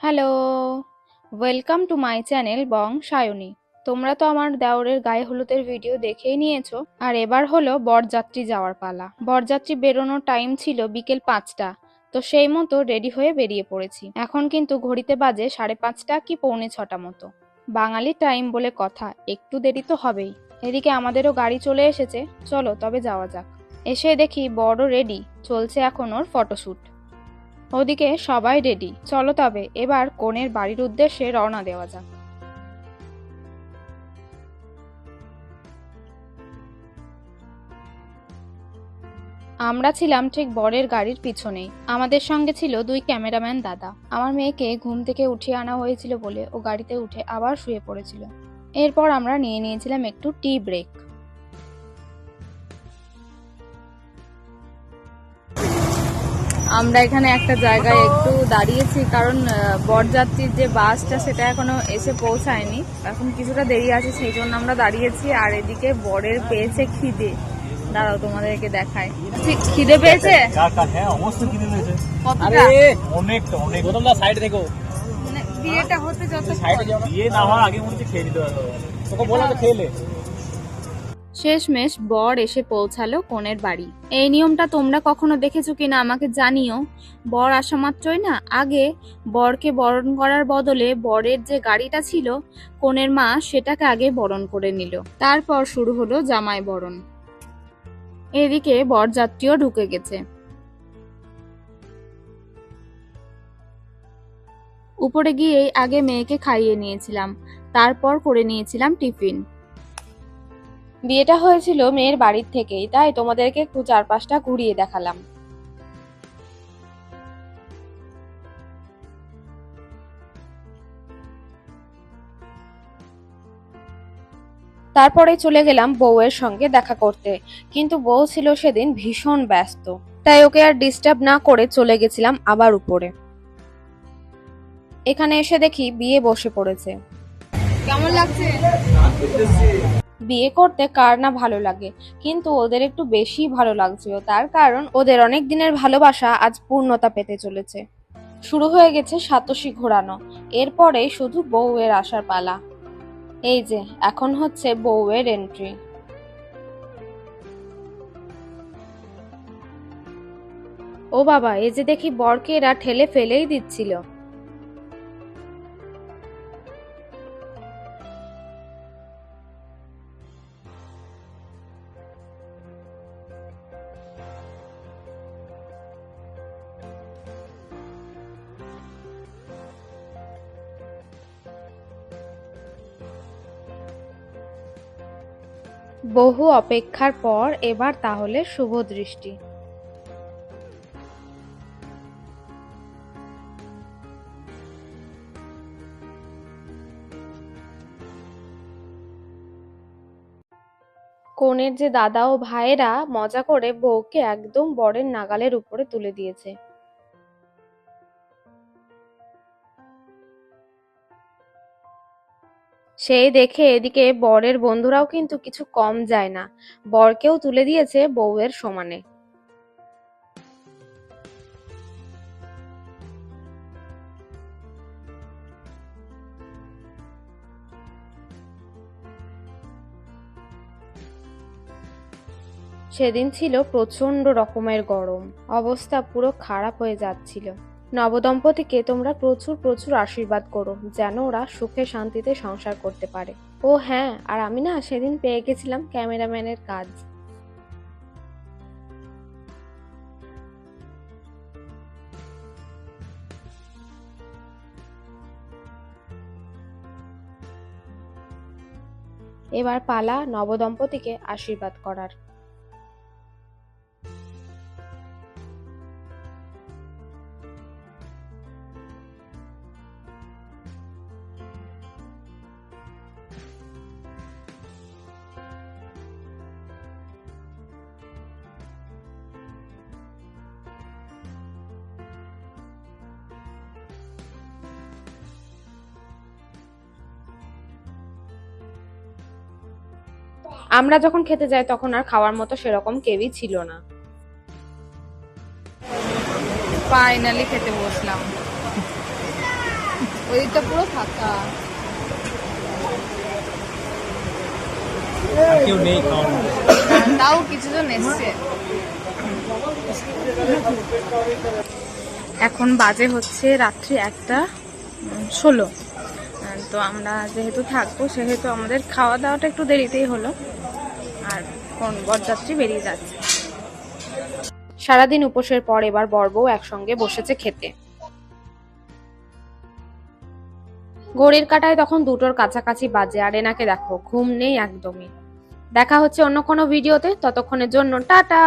Hello welcome to my channel Bong Sayani তোমরা তো আমার দেওরের গায়ে হলুদের ভিডিও দেখেই নিয়েছো। আর এবার হলো বরযাত্রী যাওয়ার পালা। বরযাত্রী বেরোনোর টাইম ছিল বিকেল পাঁচটা। তো সেই মতো রেডি হয়ে বেরিয়ে পড়েছি। এখন কিন্তু ঘড়িতে বাজে সাড়ে পাঁচটা কি পৌনে ছটা মতো। বাঙালি টাইম বলে কথা, একটু দেরি তো হবেই। এদিকে আমাদেরও গাড়ি চলে এসেছে। চলো, তবে যাওয়া যাক। এসে দেখি বড় রেডি চলছে এখন ওর ফটোশ্যুট ওদিকে সবাই রেডি চলো তবে, এবার কনের বাড়ির উদ্দেশ্যে রওনা দেওয়া যাক। আমরা ছিলাম ঠিক বরের গাড়ির পিছনেই। আমাদের সঙ্গে ছিল দুই ক্যামেরাম্যান দাদা। আমার মেয়েকে ঘুম থেকে উঠিয়ে আনা হয়েছিল বলে ও গাড়িতে উঠে আবার শুয়ে পড়েছিল। এরপর আমরা নিয়ে নিয়েছিলাম একটু টি ব্রেক আমরা এখানে একটা জায়গায় একটু দাঁড়িয়েছি কারণ বরযাত্রীর যে বাসটা সেটা এখনও এসে পৌঁছায়নি। এখন কিছুটা দেরি আছে সেই জন্য আমরা দাঁড়িয়েছি। আর এদিকে বরের পেয়েছে খিদে। দাঁড়াও তোমাদেরকে দেখায় ঠিক খিদে পেয়েছে? মানে বিয়েটা হতে যত বিয়ে না হওয়ার আগে মনে হচ্ছে খেয়ে নিতে পারতো তোকে বললাম তো খেলে শেষমেশ বর এসে পৌঁছালো কনের বাড়ি। এই নিয়মটা তোমরা কখনো দেখেছ কিনা আমাকে জানিও। বর আসা মাত্রই না, আগে বরকে বরণ করার বদলে বরের যে গাড়িটা ছিল, কনের মা সেটাকে আগে বরণ করে নিল। তারপর শুরু হলো জামাই বরণ। এদিকে বরযাত্রীও ঢুকে গেছে। উপরে গিয়েই আগে মেয়েকে খাইয়ে নিয়েছিলাম, তারপর করে নিয়েছিলাম টিফিন। বিয়েটা হয়েছিল মেয়ের বাড়ির থেকেই, তাই তোমাদেরকে একটু চারপাশটা ঘুরিয়ে দেখালাম। তারপরে চলে গেলাম বউয়ের সঙ্গে দেখা করতে, কিন্তু বউ ছিল সেদিন ভীষণ ব্যস্ত, তাই ওকে আর ডিস্টার্ব না করে চলে গেছিলাম আবার উপরে। এখানে এসে দেখি বিয়ে বসে পড়েছে। কেমন লাগছে? বিয়ে করতে কার না ভালো লাগে। কিন্তু ওদের একটু বেশি ভালো লাগছিল। তার কারণ ওদের অনেক দিনের ভালোবাসা আজ পূর্ণতা পেতে চলেছে। শুরু হয়ে গেছে সাতশী ঘোরানো। এরপরে শুধু বউয়ের আসার পালা। এই যে, এখন হচ্ছে বউয়ের এন্ট্রি ও বাবা, এই যে দেখি বরকে এরা ঠেলে ফেলেই দিচ্ছিল। বহু অপেক্ষার পর এবার তাহলে শুভ দৃষ্টি। কনের যে দাদা ও ভাইয়েরা মজা করে বউকে একদম বরের নাগালের উপরে তুলে দিয়েছে। সেই দেখে এদিকে বরের বন্ধুরাও কিন্তু কিছু কম যায় না। বরকেও তুলে দিয়েছে বউয়ের সমানে। সেদিন ছিল প্রচণ্ড রকমের গরম। অবস্থা পুরো খারাপ হয়ে যাচ্ছিল। নবদম্পতিকে তোমরা প্রচুর প্রচুর আশীর্বাদ করো, যেন ওরা সুখে শান্তিতে সংসার করতে পারে। ও হ্যাঁ আর আমি না সেদিন পেয়ে গেছিলাম ক্যামেরাম্যানের কাজ। এবার পালা নবদম্পতিকে আশীর্বাদ করার। আমরা যখন খেতে যাই তখন আর খাওয়ার মতো সেরকম কেউই ছিল না। ফাইনালি খেতে বসলাম। ওইটা পুরো ফাঁকা। কেউ নেই তাও কিছু জন এসছে। এখন বাজে হচ্ছে রাত্রি একটা ষোলো। তো আমরা যেহেতু থাকব সেহেতু আমাদের খাওয়া দাওয়াটা একটু দেরিতেই হলো। আর কোন বরযাত্রী বেরিয়ে যাচ্ছে। সারাদিন উপোসের পর এবার বরবউ একসঙ্গে বসেছে খেতে। ঘড়ির কাটায় তখন দুটোর কাছাকাছি বাজে আর এনাকে দেখো, ঘুম নেই একদমই। দেখা হচ্ছে অন্য কোনো ভিডিওতে, ততক্ষণের জন্য টাটা!